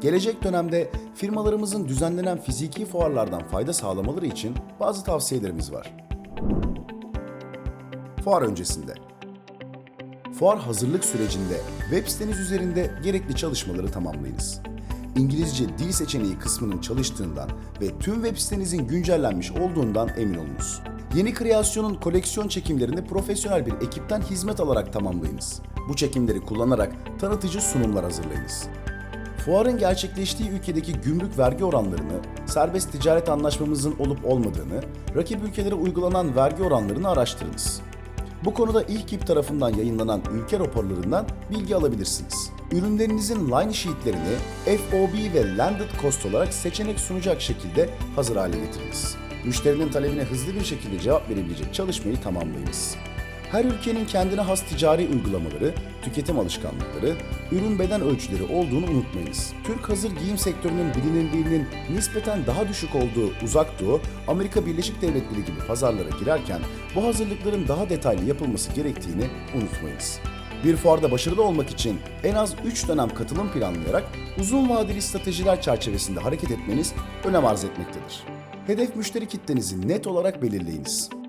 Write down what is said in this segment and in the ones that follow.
Gelecek dönemde firmalarımızın düzenlenen fiziki fuarlardan fayda sağlamaları için bazı tavsiyelerimiz var. Fuar öncesinde Fuar hazırlık sürecinde web siteniz üzerinde gerekli çalışmaları tamamlayınız. İngilizce dil seçeneği kısmının çalıştığından ve tüm web sitenizin güncellenmiş olduğundan emin olunuz. Yeni kreasyonun koleksiyon çekimlerini profesyonel bir ekipten hizmet alarak tamamlayınız. Bu çekimleri kullanarak tanıtıcı sunumlar hazırlayınız. Fuarın gerçekleştiği ülkedeki gümrük vergi oranlarını, serbest ticaret anlaşmamızın olup olmadığını, rakip ülkelere uygulanan vergi oranlarını araştırınız. Bu konuda İHKİP tarafından yayınlanan ülke raporlarından bilgi alabilirsiniz. Ürünlerinizin line sheetlerini FOB ve landed cost olarak seçenek sunacak şekilde hazır hale getiriniz. Müşterinin talebine hızlı bir şekilde cevap verebilecek çalışmayı tamamlayınız. Her ülkenin kendine has ticari uygulamaları, tüketim alışkanlıkları, ürün beden ölçüleri olduğunu unutmayınız. Türk hazır giyim sektörünün bilinirliğinin nispeten daha düşük olduğu Uzak Doğu, Amerika Birleşik Devletleri gibi pazarlara girerken bu hazırlıkların daha detaylı yapılması gerektiğini unutmayınız. Bir fuarda başarılı olmak için en az 3 dönem katılım planlayarak uzun vadeli stratejiler çerçevesinde hareket etmeniz önem arz etmektedir. Hedef müşteri kitlenizi net olarak belirleyiniz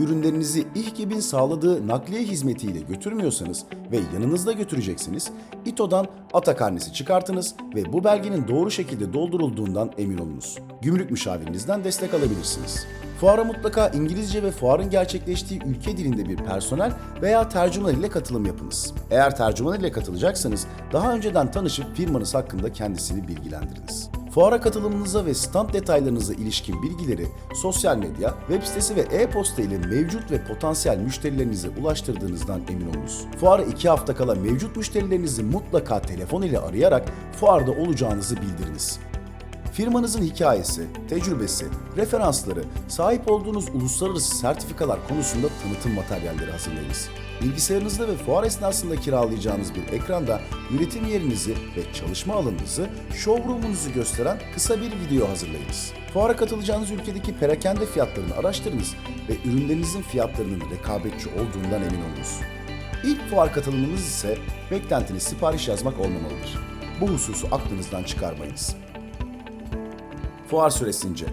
ürünlerinizi İHKİB'in sağladığı nakliye hizmetiyle götürmüyorsanız ve yanınızda götüreceksiniz, İTO'dan ata karnesi çıkartınız ve bu belgenin doğru şekilde doldurulduğundan emin olunuz. Gümrük müşavirinizden destek alabilirsiniz. Fuara mutlaka İngilizce ve fuarın gerçekleştiği ülke dilinde bir personel veya tercüman ile katılım yapınız. Eğer tercüman ile katılacaksanız daha önceden tanışıp firmanız hakkında kendisini bilgilendiriniz. Fuara katılımınıza ve stand detaylarınıza ilişkin bilgileri sosyal medya, web sitesi ve e-posta ile mevcut ve potansiyel müşterilerinize ulaştırdığınızdan emin olunuz. Fuara 2 hafta kala mevcut müşterilerinizi mutlaka telefon ile arayarak fuarda olacağınızı bildiriniz. Firmanızın hikayesi, tecrübesi, referansları, sahip olduğunuz uluslararası sertifikalar konusunda tanıtım materyalleri hazırlayınız. Bilgisayarınızda ve fuar esnasında kiralayacağınız bir ekranda üretim yerinizi ve çalışma alanınızı, showroom'unuzu gösteren kısa bir video hazırlayınız. Fuara katılacağınız ülkedeki perakende fiyatlarını araştırınız ve ürünlerinizin fiyatlarının rekabetçi olduğundan emin olunuz. İlk fuar katılımınız ise beklentiniz sipariş yazmak olmamalıdır. Bu hususu aklınızdan çıkarmayınız. Fuar süresince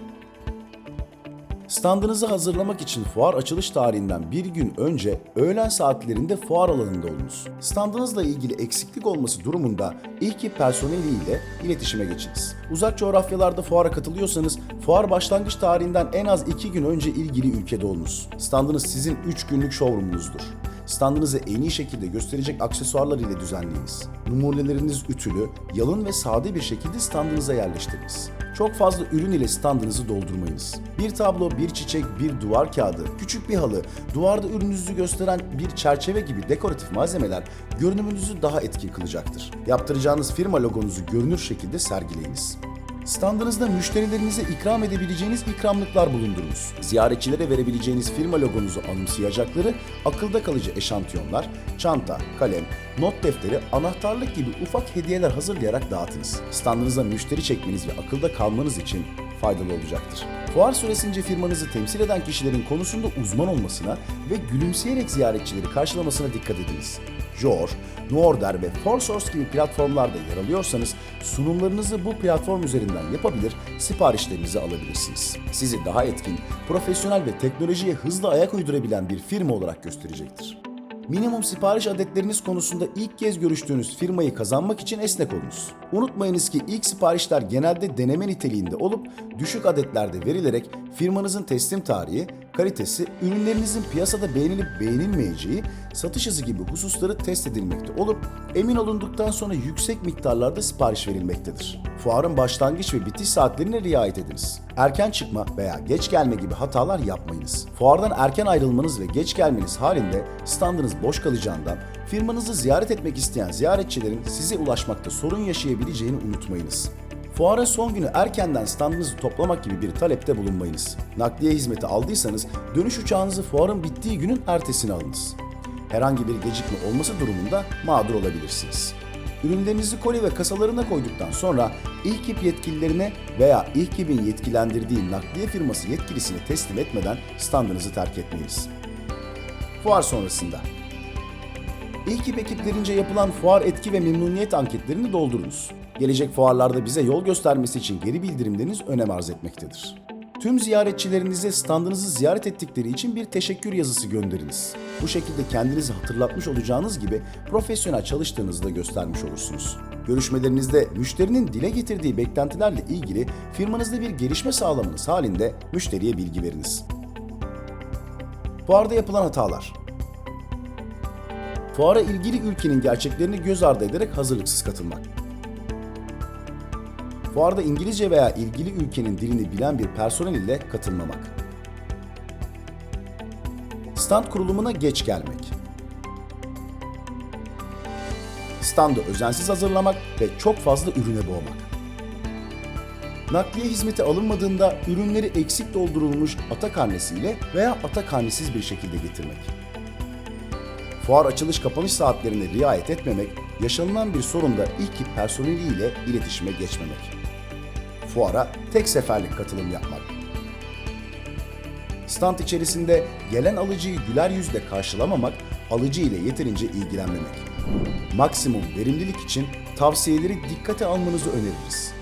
Standınızı hazırlamak için fuar açılış tarihinden bir gün önce öğlen saatlerinde fuar alanında olunuz. Standınızla ilgili eksiklik olması durumunda ilk personeli ile iletişime geçiniz. Uzak coğrafyalarda fuara katılıyorsanız fuar başlangıç tarihinden en az 2 gün önce ilgili ülkede olunuz. Standınız sizin 3 günlük showroomunuzdur. Standınızı en iyi şekilde gösterecek aksesuarlar ile düzenleyiniz. Numuneleriniz ütülü, yalın ve sade bir şekilde standınıza yerleştiriniz. Çok fazla ürün ile standınızı doldurmayınız. Bir tablo, bir çiçek, bir duvar kağıdı, küçük bir halı, duvarda ürününüzü gösteren bir çerçeve gibi dekoratif malzemeler görünümünüzü daha etkin kılacaktır. Yaptıracağınız firma logonuzu görünür şekilde sergileyiniz. Standınızda müşterilerinize ikram edebileceğiniz ikramlıklar bulundurunuz. Ziyaretçilere verebileceğiniz firma logonuzu anımsayacakları akılda kalıcı eşantiyonlar, çanta, kalem, not defteri, anahtarlık gibi ufak hediyeler hazırlayarak dağıtınız. Standınıza müşteri çekmeniz ve akılda kalmanız için faydalı olacaktır. Fuar süresince firmanızı temsil eden kişilerin konusunda uzman olmasına ve gülümseyerek ziyaretçileri karşılamasına dikkat ediniz. Jor, Nuorder ve ForSource gibi platformlarda yer alıyorsanız sunumlarınızı bu platform üzerinden yapabilir, siparişlerinizi alabilirsiniz. Sizi daha etkin, profesyonel ve teknolojiye hızlı ayak uydurabilen bir firma olarak gösterecektir. Minimum sipariş adetleriniz konusunda ilk kez görüştüğünüz firmayı kazanmak için esnek olunuz. Unutmayınız ki ilk siparişler genelde deneme niteliğinde olup düşük adetlerde verilerek firmanızın teslim tarihi, kalitesi, ürünlerinizin piyasada beğenilip beğenilmeyeceği, satış hızı gibi hususları test edilmekte olup emin olunduktan sonra yüksek miktarlarda sipariş verilmektedir. Fuarın başlangıç ve bitiş saatlerine riayet ediniz. Erken çıkma veya geç gelme gibi hatalar yapmayınız. Fuardan erken ayrılmanız ve geç gelmeniz halinde standınız boş kalacağından firmanızı ziyaret etmek isteyen ziyaretçilerin size ulaşmakta sorun yaşayabileceğini unutmayınız. Fuarın son günü erkenden standınızı toplamak gibi bir talepte bulunmayınız. Nakliye hizmeti aldıysanız dönüş uçağınızı fuarın bittiği günün ertesine alınız. Herhangi bir gecikme olması durumunda mağdur olabilirsiniz. Ürünlerinizi koli ve kasalarına koyduktan sonra İHKİP yetkililerine veya İHKİP'in yetkilendirdiği nakliye firması yetkilisine teslim etmeden standınızı terk etmeyiniz. Fuar sonrasında İHKİP ekiplerince yapılan fuar etki ve memnuniyet anketlerini doldurunuz. Gelecek fuarlarda bize yol göstermesi için geri bildirimleriniz önem arz etmektedir. Tüm ziyaretçilerinize standınızı ziyaret ettikleri için bir teşekkür yazısı gönderiniz. Bu şekilde kendinizi hatırlatmış olacağınız gibi profesyonel çalıştığınızı da göstermiş olursunuz. Görüşmelerinizde müşterinin dile getirdiği beklentilerle ilgili firmanızda bir gelişme sağlamanız halinde müşteriye bilgi veriniz. Fuarda yapılan hatalar Fuara ilgili ülkenin gerçeklerini göz ardı ederek hazırlıksız katılmak. Fuarda İngilizce veya ilgili ülkenin dilini bilen bir personel ile katılmamak. Stand kurulumuna geç gelmek. Standı özensiz hazırlamak ve çok fazla ürüne boğmak. Nakliye hizmeti alınmadığında ürünleri eksik doldurulmuş ata karnesiyle veya ata karnesiz bir şekilde getirmek. Fuar açılış kapanış saatlerine riayet etmemek, yaşanılan bir sorunda ilk ekip personeliyle iletişime geçmemek. Fuara tek seferlik katılım yapmak. Stand içerisinde gelen alıcıyı güler yüzle karşılamamak, alıcı ile yeterince ilgilenmemek. Maksimum verimlilik için tavsiyeleri dikkate almanızı öneririz.